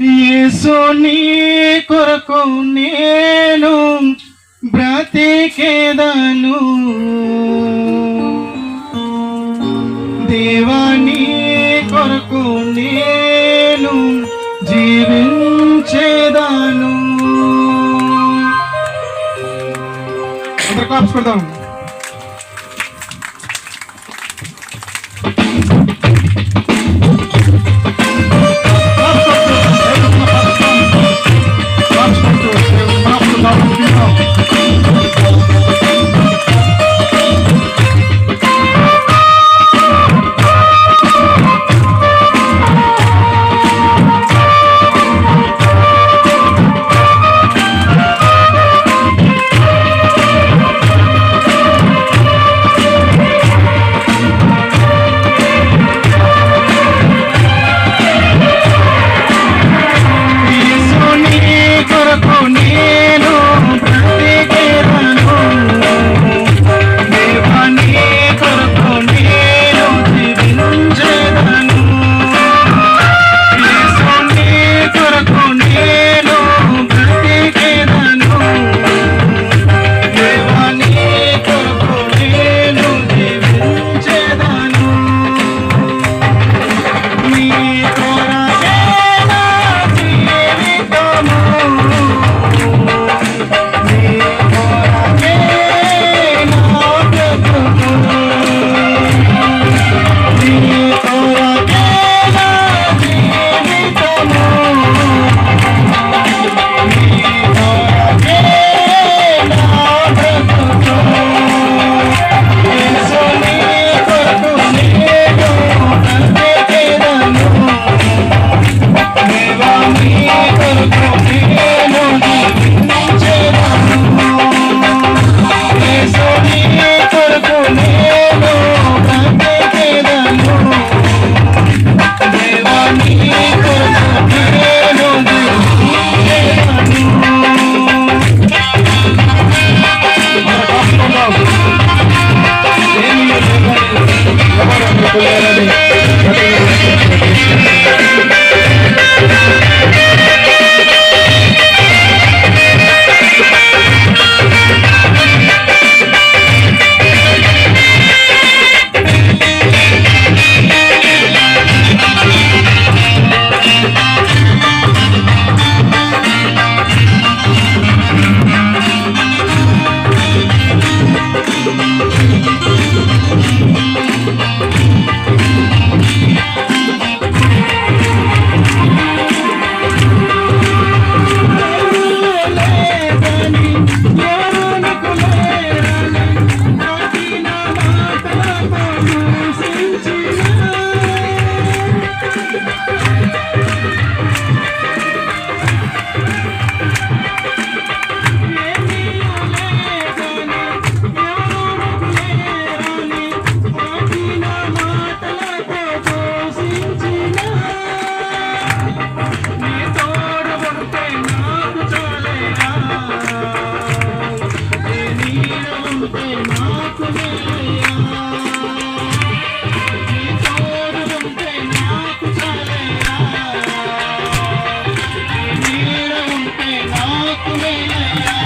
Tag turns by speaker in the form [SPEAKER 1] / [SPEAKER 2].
[SPEAKER 1] యేసు నీ కొరకు నేను బ్రతికేదను. దేవాని కొరకు నేను జీవించేదాను. అందరు క్లాప్స్ Thank you.